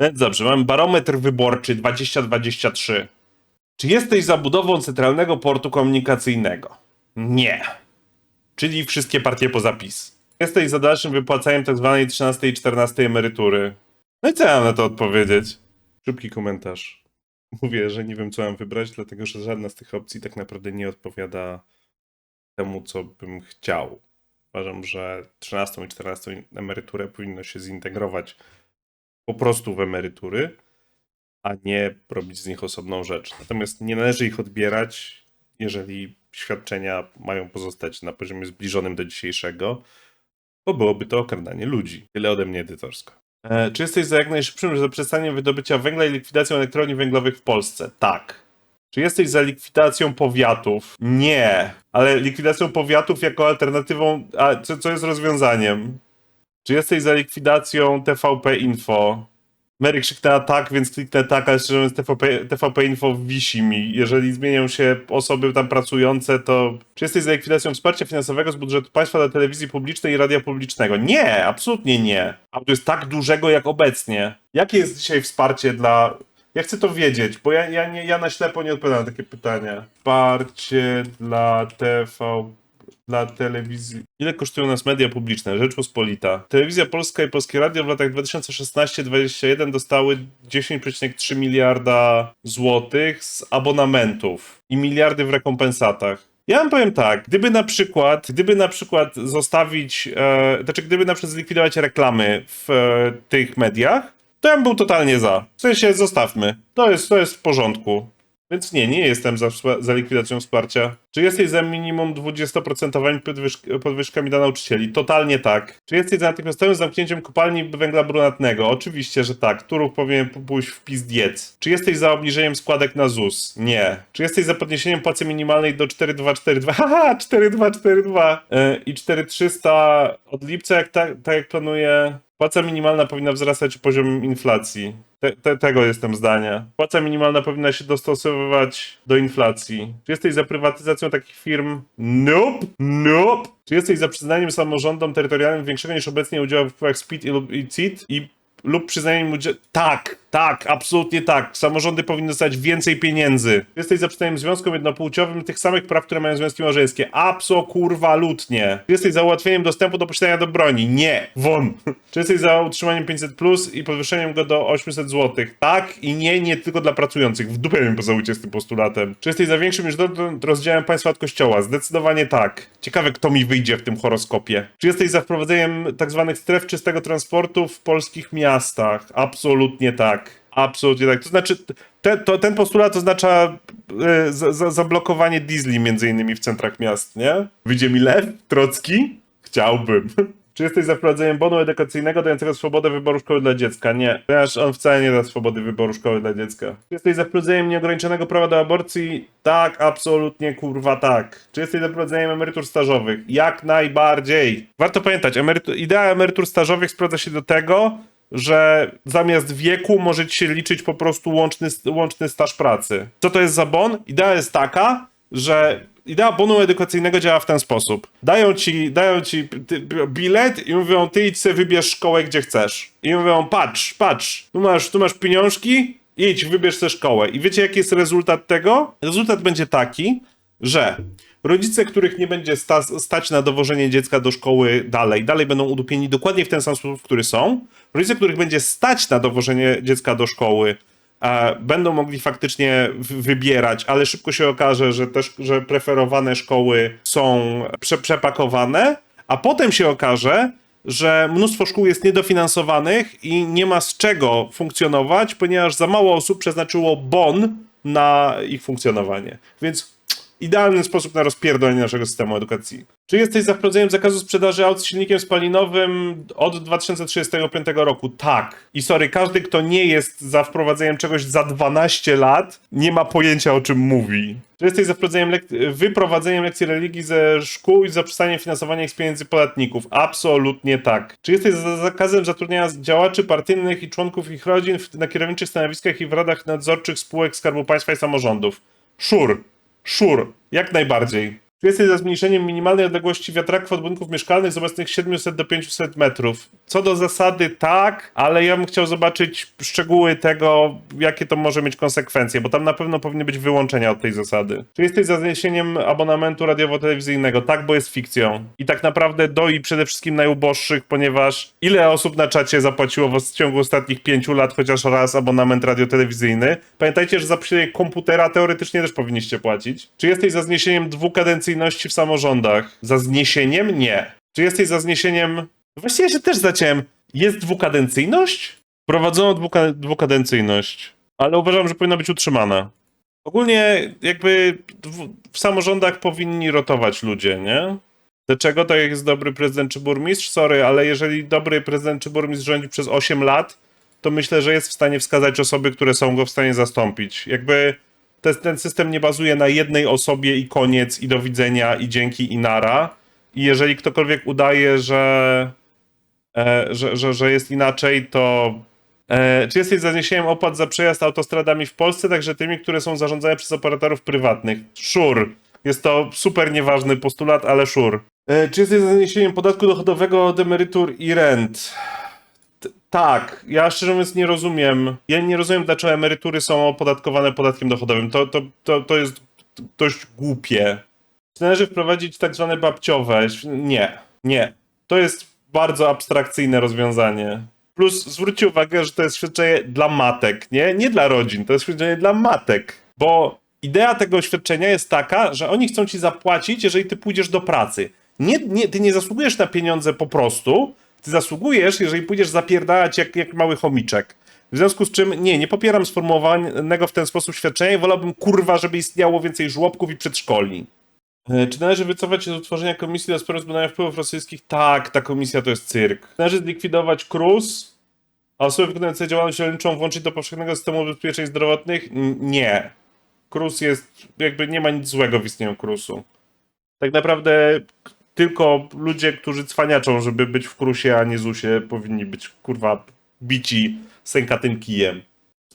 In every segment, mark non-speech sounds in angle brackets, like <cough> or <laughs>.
Więc dobrze, mamy barometr wyborczy 2023. Czy jesteś za budową centralnego portu komunikacyjnego? Nie. Czyli wszystkie partie poza PiS. Jesteś za dalszym wypłacaniem tzw. 13 i 14 emerytury. No i co ja mam na to odpowiedzieć? Szybki komentarz. Mówię, że nie wiem, co mam wybrać, dlatego że żadna z tych opcji tak naprawdę nie odpowiada temu, co bym chciał. Uważam, że 13 i 14 emeryturę powinno się zintegrować po prostu w emerytury, a nie robić z nich osobną rzecz. Natomiast nie należy ich odbierać, jeżeli świadczenia mają pozostać na poziomie zbliżonym do dzisiejszego, bo byłoby to okradanie ludzi. Tyle ode mnie edytorsko. E, czy jesteś za jak najszybszym zaprzestaniem wydobycia węgla i likwidacją elektrowni węglowych w Polsce? Tak. Czy jesteś za likwidacją powiatów? Nie. Ale likwidacją powiatów jako alternatywą, a co, co jest rozwiązaniem? Czy jesteś za likwidacją TVP Info? Mary krzyknęła tak, więc kliknę tak, ale szczerze mówiąc TVP, TVP Info wisi mi. Jeżeli zmienią się osoby tam pracujące, to... Czy jesteś za likwidacją wsparcia finansowego z budżetu państwa dla telewizji publicznej i radia publicznego? Nie, absolutnie nie. A to jest tak dużego jak obecnie. Jakie jest dzisiaj wsparcie dla... Ja chcę to wiedzieć, bo ja, ja, nie, ja na ślepo nie odpowiadam na takie pytania. Wsparcie dla TV dla telewizji. Ile kosztują nas media publiczne? Rzeczpospolita. Telewizja Polska i Polskie Radio w latach 2016-2021 dostały 10,3 miliarda złotych z abonamentów i miliardy w rekompensatach. Ja wam powiem tak, gdyby na przykład, gdyby na przykład zostawić, e, znaczy gdyby na przykład zlikwidować reklamy w e, tych mediach, to ja bym był totalnie za. W sensie zostawmy. To jest, to jest w porządku. Więc nie, nie jestem za, za likwidacją wsparcia. Czy jesteś za minimum 20% podwyżk podwyżkami dla nauczycieli? Totalnie tak. Czy jesteś za natychmiastowym zamknięciem kopalni węgla brunatnego? Oczywiście, że tak. Turów powinien pójść w pis diec. Czy jesteś za obniżeniem składek na ZUS? Nie. Czy jesteś za podniesieniem płacy minimalnej do 4242? <laughs> Haha, 4242 yy, i 4300 od lipca, jak tak, tak jak planuje Płaca minimalna powinna wzrastać poziom inflacji. Te, te, tego jestem zdania. Płaca minimalna powinna się dostosowywać do inflacji. Czy jesteś za prywatyzacją takich firm? Nope, nope. Czy jesteś za przyznaniem samorządom terytorialnym większego niż obecnie udziału w wpływach SPIT i, lub- i CIT i lub przyznaniem udziału... Tak, tak, absolutnie tak. Samorządy powinny dostać więcej pieniędzy. Jesteś za przyznaniem związkom jednopłciowym tych samych praw, które mają związki małżeńskie? Abso kurwa lutnie. Jesteś za ułatwieniem dostępu do posiadania do broni? Nie. Won. Czy jesteś za utrzymaniem 500 plus i podwyższeniem go do 800 zł? Tak i nie, nie tylko dla pracujących. W dupie mi pozałujcie z tym postulatem. Czy jesteś za większym niż dotąd rozdziałem państwa od kościoła? Zdecydowanie tak. Ciekawe, kto mi wyjdzie w tym horoskopie. Czy jesteś za wprowadzeniem tak zwanych stref czystego transportu w polskich miastach? Absolutnie tak. Absolutnie tak. To znaczy, te, to, ten postulat oznacza za, za, zablokowanie diesli między innymi w centrach miast, nie? Wyjdzie mi lew? Trocki? Chciałbym. <laughs> Czy jesteś za wprowadzeniem bonu edukacyjnego dającego swobodę wyboru szkoły dla dziecka? Nie, ponieważ on wcale nie da swobody wyboru szkoły dla dziecka. Czy jesteś za wprowadzeniem nieograniczonego prawa do aborcji? Tak, absolutnie, kurwa tak. Czy jesteś za wprowadzeniem emerytur stażowych? Jak najbardziej. Warto pamiętać, emerytu- idea emerytur stażowych sprowadza się do tego, że zamiast wieku może ci się liczyć po prostu łączny, łączny staż pracy. Co to jest za bon? Idea jest taka, że idea bonu edukacyjnego działa w ten sposób. Dają ci, dają ci bilet i mówią, ty idź sobie wybierz szkołę, gdzie chcesz. I mówią, patrz, patrz, tu masz, tu masz pieniążki, idź, wybierz sobie szkołę. I wiecie, jaki jest rezultat tego? Rezultat będzie taki, że rodzice, których nie będzie sta stać na dowożenie dziecka do szkoły dalej, dalej będą udupieni dokładnie w ten sam sposób, w który są. Rodzice, których będzie stać na dowożenie dziecka do szkoły, e, będą mogli faktycznie wybierać, ale szybko się okaże, że też, że preferowane szkoły są prze przepakowane, a potem się okaże, że mnóstwo szkół jest niedofinansowanych i nie ma z czego funkcjonować, ponieważ za mało osób przeznaczyło bon na ich funkcjonowanie. Więc idealny sposób na rozpierdolenie naszego systemu edukacji. Czy jesteś za wprowadzeniem zakazu sprzedaży aut z silnikiem spalinowym od 2035 roku? Tak. I sorry, każdy, kto nie jest za wprowadzeniem czegoś za 12 lat, nie ma pojęcia o czym mówi. Czy jesteś za wprowadzeniem lek- wyprowadzeniem lekcji religii ze szkół i zaprzestaniem finansowania ich z pieniędzy podatników? Absolutnie tak. Czy jesteś za zakazem zatrudniania działaczy partyjnych i członków ich rodzin na kierowniczych stanowiskach i w radach nadzorczych spółek Skarbu Państwa i samorządów? Szur. Szur. Jak najbardziej. Czy jesteś za zmniejszeniem minimalnej odległości wiatraków od budynków mieszkalnych z obecnych 700 do 500 metrów? Co do zasady tak, ale ja bym chciał zobaczyć szczegóły tego, jakie to może mieć konsekwencje, bo tam na pewno powinny być wyłączenia od tej zasady. Czy jesteś za zniesieniem abonamentu radiowo-telewizyjnego? Tak, bo jest fikcją. I tak naprawdę doi przede wszystkim najuboższych, ponieważ ile osób na czacie zapłaciło w ciągu ostatnich pięciu lat chociaż raz abonament radiotelewizyjny? Pamiętajcie, że za posiadanie komputera teoretycznie też powinniście płacić. Czy jesteś za zniesieniem dwukadencyjności w samorządach? Za zniesieniem? Nie. Czy jesteś za zniesieniem... Właściwie się też zaciąłem. Jest dwukadencyjność? Prowadzono dwuka... dwukadencyjność, ale uważam, że powinna być utrzymana. Ogólnie jakby w, samorządach powinni rotować ludzie, nie? Dlaczego? Tak jest dobry prezydent czy burmistrz? Sorry, ale jeżeli dobry prezydent czy burmistrz rządzi przez 8 lat, to myślę, że jest w stanie wskazać osoby, które są go w stanie zastąpić. Jakby te, ten system nie bazuje na jednej osobie i koniec, i do widzenia, i dzięki, i nara. I jeżeli ktokolwiek udaje, że, e, że, że, że jest inaczej, to E, czy jesteś za zniesieniem opłat za przejazd autostradami w Polsce, także tymi, które są zarządzane przez operatorów prywatnych? Sure. Jest to super nieważny postulat, ale sure. E, czy jesteś za zniesieniem podatku dochodowego od emerytur i rent? Tak, ja szczerze mówiąc nie rozumiem. Ja nie rozumiem, dlaczego emerytury są opodatkowane podatkiem dochodowym. To, to, to, to jest dość głupie. Czy należy wprowadzić tak zwane babciowe? Nie, nie. To jest bardzo abstrakcyjne rozwiązanie. Plus zwróćcie uwagę, że to jest świadczenie dla matek, nie? Nie dla rodzin, to jest świadczenie dla matek. Bo idea tego świadczenia jest taka, że oni chcą ci zapłacić, jeżeli ty pójdziesz do pracy. Nie, nie, ty nie zasługujesz na pieniądze po prostu, ty zasługujesz, jeżeli pójdziesz zapierdalać jak, jak mały chomiczek. W związku z czym nie, nie popieram sformułowanego w ten sposób świadczenia i wolałbym kurwa, żeby istniało więcej żłobków i przedszkoli. E, Czy należy wycofać się z utworzenia komisji do spraw zbadania wpływów rosyjskich? Tak, ta komisja to jest cyrk. Należy zlikwidować KRUS, a osoby wykonujące działalność rolniczą włączyć do powszechnego systemu ubezpieczeń zdrowotnych? Nie. KRUS jest, jakby nie ma nic złego w istnieniu KRUSu. Tak naprawdę tylko ludzie, którzy cwaniaczą, żeby być w KRUSie, a nie ZUSie, powinni być, kurwa, bici sękatym kijem.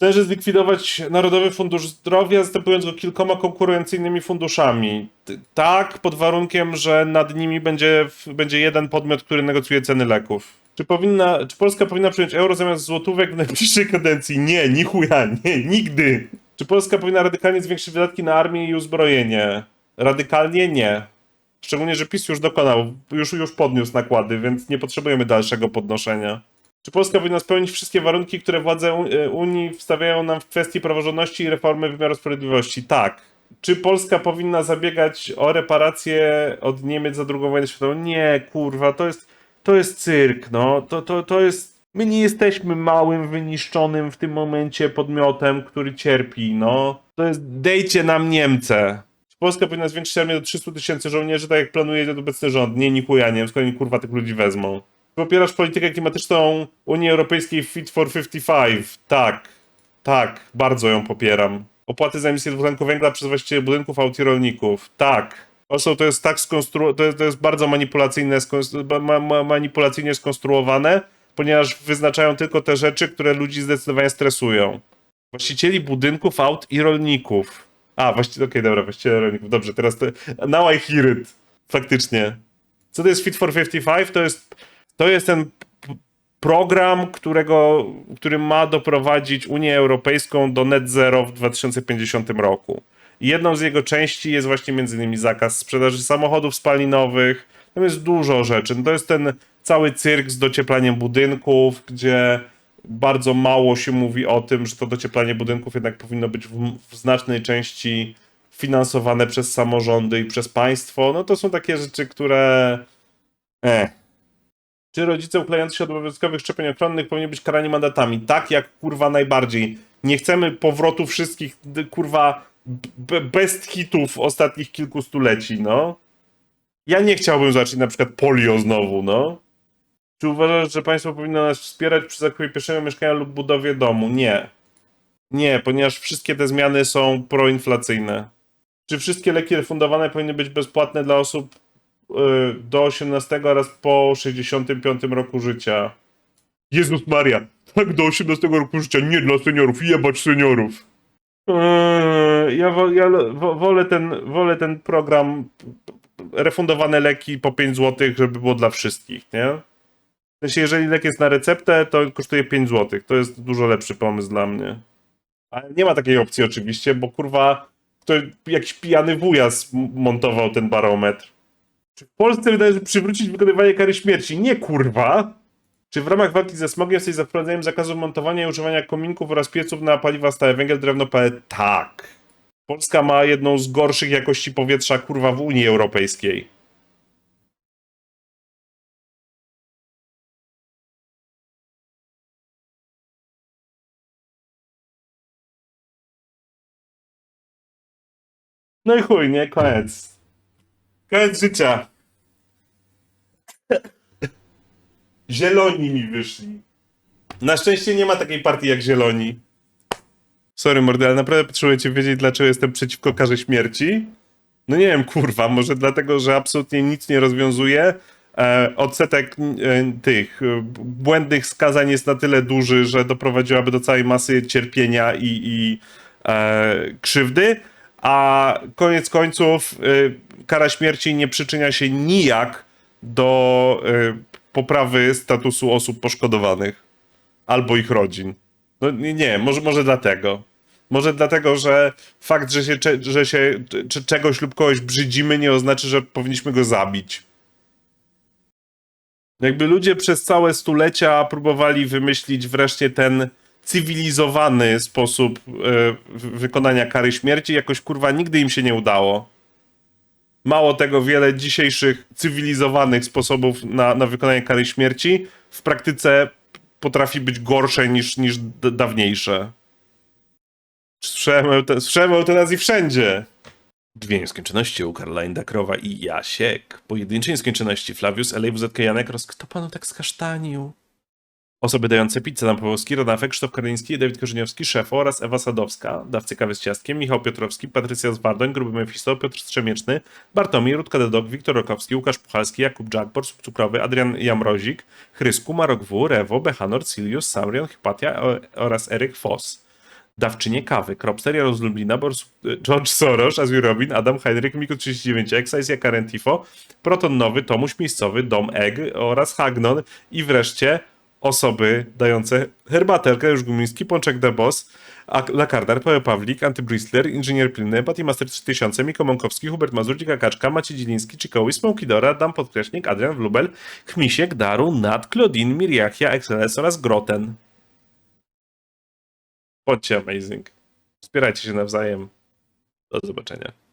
Należy zlikwidować Narodowy Fundusz Zdrowia, zastępując go kilkoma konkurencyjnymi funduszami. Tak, pod warunkiem, że nad nimi będzie, będzie jeden podmiot, który negocjuje ceny leków. Czy, powinna, czy Polska powinna przyjąć euro zamiast złotówek w najbliższej kadencji? Nie, ni chuja, nie, nigdy. Czy Polska powinna radykalnie zwiększyć wydatki na armię i uzbrojenie? Radykalnie nie. Szczególnie, że PiS już dokonał, już, już podniósł nakłady, więc nie potrzebujemy dalszego podnoszenia. Czy Polska powinna spełnić wszystkie warunki, które władze e, Unii wstawiają nam w kwestii praworządności i reformy wymiaru sprawiedliwości? Tak. Czy Polska powinna zabiegać o reparacje od Niemiec za II wojnę światową? Nie, kurwa, to jest, to jest cyrk, no. To, to, to jest... My nie jesteśmy małym, wyniszczonym w tym momencie podmiotem, który cierpi, no. To jest, dejcie nam Niemce. Polska powinna zwiększyć armię do 300 tysięcy żołnierzy, tak jak planuje obecny rząd? Nie, ni chuja, nie wiem, skąd oni kurwa tych ludzi wezmą. Popierasz politykę klimatyczną Unii Europejskiej Fit for 55? Tak, tak, bardzo ją popieram. Opłaty za emisję dwutlenku węgla przez właścicieli budynków, aut i rolników? Tak. Also, to jest tak skonstru... to, jest, to jest bardzo manipulacyjne, skons- ma, ma, manipulacyjnie skonstruowane, ponieważ wyznaczają tylko te rzeczy, które ludzi zdecydowanie stresują. Właścicieli budynków, aut i rolników. A, właściwie, okej, dobra, właściciele rolników. Dobrze, teraz to... Now I hear it. Faktycznie. Co to jest Fit for 55? To jest, to jest ten program, którego, który ma doprowadzić Unię Europejską do net zero w 2050 roku. Jedną z jego części jest właśnie między innymi zakaz sprzedaży samochodów spalinowych. Tam jest dużo rzeczy. No to jest ten cały cyrk z docieplaniem budynków, gdzie bardzo mało się mówi o tym, że to docieplanie budynków jednak powinno być w, w znacznej części finansowane przez samorządy i przez państwo. No to są takie rzeczy, które. Eh. Czy rodzice uchylający się od obowiązkowych szczepień ochronnych powinni być karani mandatami? Tak, jak kurwa najbardziej. Nie chcemy powrotu wszystkich kurwa best hitów ostatnich kilku stuleci, no. Ja nie chciałbym zacząć na przykład polio znowu, no. Czy uważasz, że państwo powinno nas wspierać przy zakupie pierwszego mieszkania lub budowie domu? Nie. Nie, ponieważ wszystkie te zmiany są proinflacyjne. Czy wszystkie leki refundowane powinny być bezpłatne dla osób y, do 18 oraz po 65 roku życia? Jezus Maria, tak do 18 roku życia, nie dla seniorów, jebać seniorów. Eee, ja, wo, ja wo, wolę, ten, wolę ten program refundowane leki po 5 zł, żeby było dla wszystkich, nie? Sensie, jeżeli lek jest na receptę, to kosztuje 5 zł. To jest dużo lepszy pomysł dla mnie. Ale nie ma takiej opcji oczywiście, bo kurwa, to jakiś pijany wujas montował ten barometr. Czy w Polsce należy przywrócić wykonywanie kary śmierci? Nie kurwa! Czy w ramach walki ze smogiem jesteś za wprowadzeniem zakazu montowania i używania kominków oraz pieców na paliwa stałe, węgiel, drewno, pelet? Tak. Polska ma jedną z gorszych jakości powietrza kurwa w Unii Europejskiej. No i chuj, nie? Koniec. Koniec życia. Zieloni mi wyszli. Na szczęście nie ma takiej partii jak Zieloni. Sorry, mordy, ale naprawdę potrzebujecie wiedzieć, dlaczego jestem przeciwko karze śmierci? No nie wiem, kurwa, może dlatego, że absolutnie nic nie rozwiązuje. E, odsetek e, tych e, błędnych skazań jest na tyle duży, że doprowadziłaby do całej masy cierpienia i, i e, krzywdy, a koniec końców e, kara śmierci nie przyczynia się nijak do e, poprawy statusu osób poszkodowanych albo ich rodzin. No nie, może, może dlatego. Może dlatego, że fakt, że się, że się czy czegoś lub kogoś brzydzimy, nie oznacza, że powinniśmy go zabić. Jakby ludzie przez całe stulecia próbowali wymyślić wreszcie ten cywilizowany sposób e, wy- wykonania kary śmierci, jakoś kurwa nigdy im się nie udało. Mało tego, wiele dzisiejszych cywilizowanych sposobów na, na wykonanie kary śmierci w praktyce potrafi być gorsze niż, niż dawniejsze. Słyszałem, eute- słyszałem eutanazji wszędzie. Dwie nieskończoności u Caroline Dakrowa i Jasiek. Pojedyncze nieskończoności Flavius, Elej, WZK Janek Ros. Kto panu tak skasztanił? Osoby dające pizzę na Pawłowski, Rodafek, Krzysztof Karliński, Dawid Korzeniowski, Szefo oraz Ewa Sadowska, dawcy kawy z ciastkiem, Michał Piotrowski, Patrycja Zwardoń, Gruby Mefisto, Piotr Strzemieczny, Bartomiej, Rutka Dedok, Wiktor Rokowski, Łukasz Puchalski, Jakub Jackbor, Słup Cukrowy, Adrian Jamrozik, Chrysku, Marok W, Rewo, Bechanor, Silius, Saurion, Hypatia o- oraz Eryk Foss. Dawczynie kawy, Kropster, Jaros Lublina, Bors, George Soros, Azure Robin, Adam Heinrich, Miku 39, Excise, Jakaren Tifo, Proton Nowy, Tomuś Miejscowy, Dom Egg oraz Hagnon i wreszcie osoby dające herbatę, Arkadiusz Gumiński, Pączek The Boss, Ak- Lakardar, Paweł Pawlik, Antybristler, Inżynier Pilny, Batimaster 3000, Miko Mąkowski, Hubert Mazur, Dzika Kaczka, Maciej Dziliński, Cikoły, Smokidora, Dam Podkreśnik, Adrian Wlubel, Chmisiek, Daru, Nat, Claudine, Miriachia, XLS oraz Groten. Bądźcie amazing. Wspierajcie się nawzajem. Do zobaczenia.